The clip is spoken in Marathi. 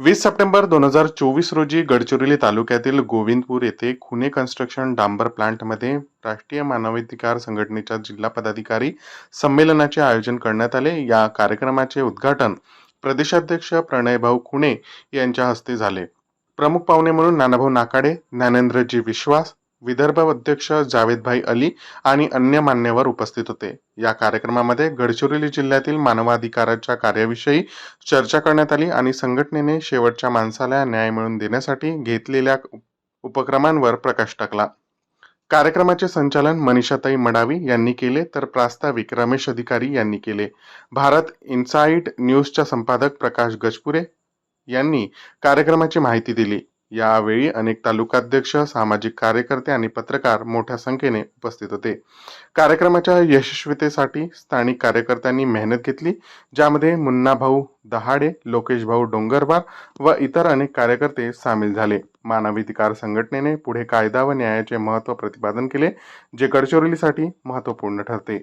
वीस सप्टेंबर दोन हजार चोवीस रोजी गडचिरोली तालुक्यातील गोविंदपूर येथे खुने कन्स्ट्रक्शन डांबर प्लांटमध्ये राष्ट्रीय मानवाधिकार संघटनेच्या जिल्हा पदाधिकारी संमेलनाचे आयोजन करण्यात आले. या कार्यक्रमाचे उद्घाटन प्रदेशाध्यक्ष प्रणयभाऊ खुणे यांच्या हस्ते झाले. प्रमुख पाहुणे म्हणून नानाभाऊ नाकाडे ज्ञानेंद्रजी विश्वास विदर्भ अध्यक्ष जावेदभाई अली आणि अन्य मान्यवर उपस्थित होते. या कार्यक्रमामध्ये गडचिरोली जिल्ह्यातील मानवाधिकाराच्या कार्याविषयी चर्चा करण्यात आली आणि संघटनेने शेवटच्या माणसाला न्याय मिळवून देण्यासाठी घेतलेल्या उपक्रमांवर प्रकाश टाकला. कार्यक्रमाचे संचालन मनीषाताई मडावी यांनी केले तर प्रास्ताविक रमेश अधिकारी यांनी केले. भारत इन्साईट न्यूजच्या संपादक प्रकाश गजपुरे यांनी कार्यक्रमाची माहिती दिली. यावेळी अनेक तालुकाध्यक्ष सामाजिक कार्यकर्ते आणि पत्रकार मोठ्या संख्येने उपस्थित होते. कार्यक्रमाच्या यशस्वीतेसाठी स्थानिक कार्यकर्त्यांनी मेहनत घेतली ज्यामध्ये मुन्नाभाऊ दहाडे लोकेश भाऊ डोंगरवार व इतर अनेक कार्यकर्ते सामील झाले. मानवाधिकार संघटनेने पुढे कायदा व न्यायाचे महत्त्व प्रतिपादन केले जे गडचिरोलीसाठी महत्त्वपूर्ण ठरते.